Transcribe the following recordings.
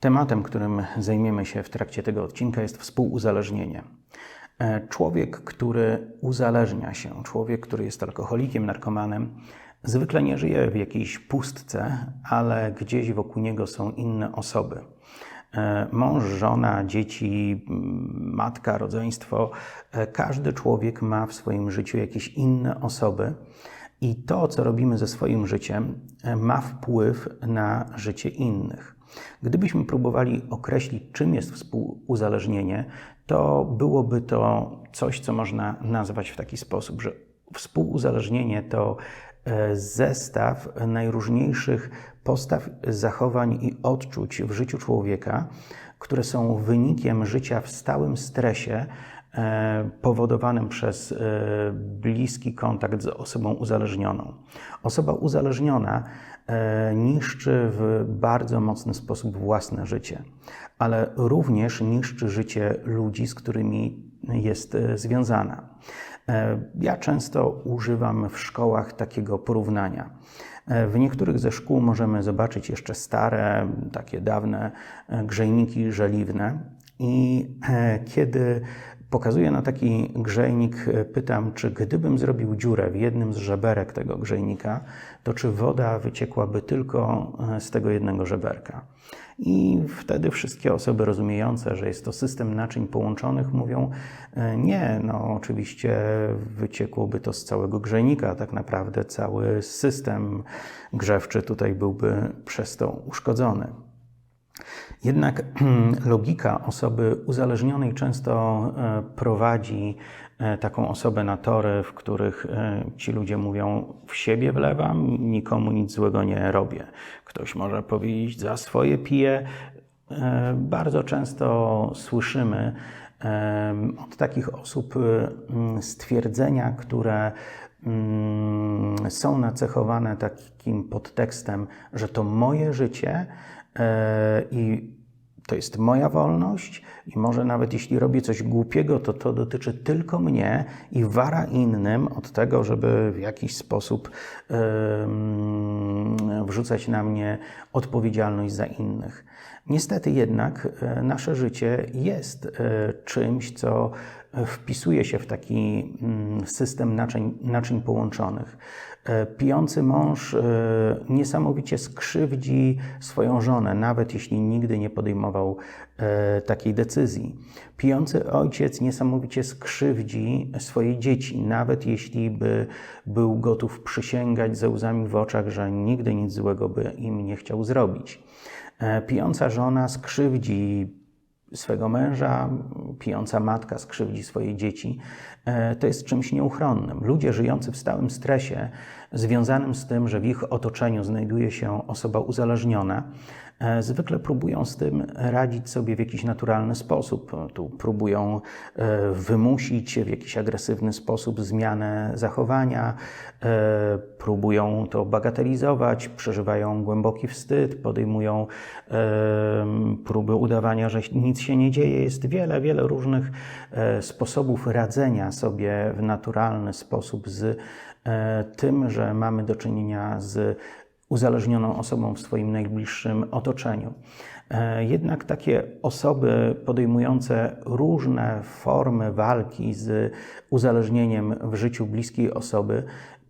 Tematem, którym zajmiemy się w trakcie tego odcinka jest współuzależnienie. E, Człowiek, który uzależnia się, człowiek, który jest alkoholikiem, narkomanem, zwykle nie żyje w jakiejś pustce, ale gdzieś wokół niego są inne osoby. E, Mąż, żona, dzieci, m, matka, rodzeństwo. E, Każdy człowiek ma w swoim życiu jakieś inne osoby. I to, co robimy ze swoim życiem, ma wpływ na życie innych. Gdybyśmy próbowali określić, czym jest współuzależnienie, to byłoby to coś, co można nazwać w taki sposób, że współuzależnienie to e, zestaw najróżniejszych postaw, zachowań i odczuć w życiu człowieka, które są wynikiem życia w stałym stresie, powodowanym przez e, bliski kontakt z osobą uzależnioną. Osoba uzależniona e, niszczy w bardzo mocny sposób własne życie, ale również niszczy życie ludzi, z którymi jest e, związana. E, Ja często używam w szkołach takiego porównania. E, W niektórych ze szkół możemy zobaczyć jeszcze stare, takie dawne e, grzejniki żeliwne. I e, kiedy pokazuję na taki grzejnik, e, pytam, czy gdybym zrobił dziurę w jednym z żeberek tego grzejnika, to czy woda wyciekłaby tylko e, z tego jednego żeberka. I wtedy wszystkie osoby rozumiejące, że jest to system naczyń połączonych, mówią: e, Nie, no oczywiście wyciekłoby to z całego grzejnika. Tak naprawdę cały system grzewczy tutaj byłby przez to uszkodzony. Jednak logika osoby uzależnionej często e, prowadzi e, taką osobę na tory, w których e, ci ludzie mówią: W siebie wlewam, nikomu nic złego nie robię. Ktoś może powiedzieć: Za swoje piję. Bardzo często słyszymy od takich osób stwierdzenia, które są nacechowane takim podtekstem, że to moje życie i to jest moja wolność i może nawet jeśli robię coś głupiego, to to dotyczy tylko mnie i wara innym od tego, żeby w jakiś sposób em, wrzucać na mnie odpowiedzialność za innych. Niestety jednak e, nasze życie jest e, czymś, co wpisuje się w taki mm, system naczyń, naczyń połączonych. E, Pijący mąż e, niesamowicie skrzywdzi swoją żonę, nawet jeśli nigdy nie podejmował e, takiej decyzji. Pijący ojciec niesamowicie skrzywdzi swoje dzieci, nawet jeśli by był gotów przysięgać ze łzami w oczach, że nigdy nic złego by im nie chciał zrobić. Pijąca żona skrzywdzi swego męża, pijąca matka skrzywdzi swoje dzieci. E, To jest czymś nieuchronnym. Ludzie żyjący w stałym stresie, związanym z tym, że w ich otoczeniu znajduje się osoba uzależniona, zwykle próbują z tym radzić sobie w jakiś naturalny sposób. Tu próbują e, wymusić w jakiś agresywny sposób zmianę zachowania, e, próbują to bagatelizować, przeżywają głęboki wstyd, podejmują próby udawania, że nic się nie dzieje. Jest wiele, wiele różnych e, sposobów radzenia sobie w naturalny sposób z e, tym, że mamy do czynienia z uzależnioną osobą w swoim najbliższym otoczeniu. E, Jednak takie osoby podejmujące różne formy walki z uzależnieniem w życiu bliskiej osoby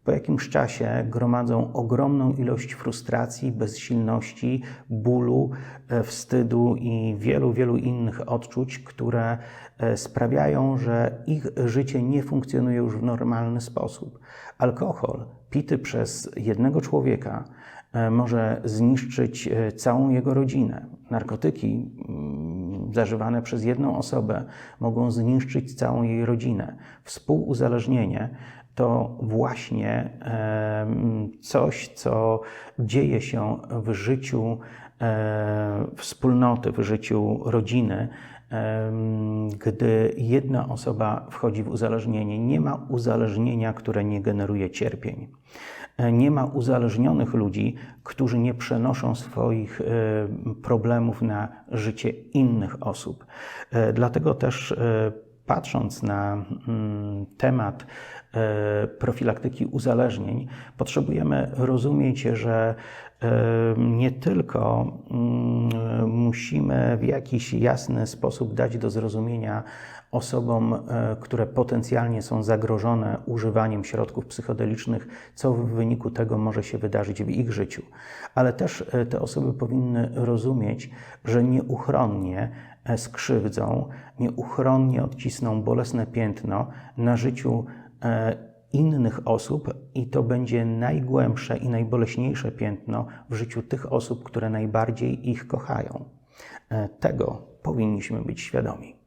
po jakimś czasie gromadzą ogromną ilość frustracji, bezsilności, bólu, e, wstydu i wielu, wielu innych odczuć, które e, sprawiają, że ich życie nie funkcjonuje już w normalny sposób. Alkohol pity przez jednego człowieka e, może zniszczyć całą jego rodzinę. Narkotyki mm, zażywane przez jedną osobę mogą zniszczyć całą jej rodzinę. Współuzależnienie to właśnie coś, co dzieje się w życiu e, wspólnoty, w życiu rodziny, gdy jedna osoba wchodzi w uzależnienie. Nie ma uzależnienia, które nie generuje cierpień. E, Nie ma uzależnionych ludzi, którzy nie przenoszą swoich e, problemów na życie innych osób. Dlatego też patrząc na mm, temat e, profilaktyki uzależnień, potrzebujemy rozumieć, że e, nie tylko mm, musimy w jakiś jasny sposób dać do zrozumienia osobom, e, które potencjalnie są zagrożone używaniem środków psychodelicznych, co w wyniku tego może się wydarzyć w ich życiu. Ale też te osoby powinny rozumieć, że nieuchronnie skrzywdzą, nieuchronnie odcisną bolesne piętno na życiu innych osób i to będzie najgłębsze i najboleśniejsze piętno w życiu tych osób, które najbardziej ich kochają. Tego powinniśmy być świadomi.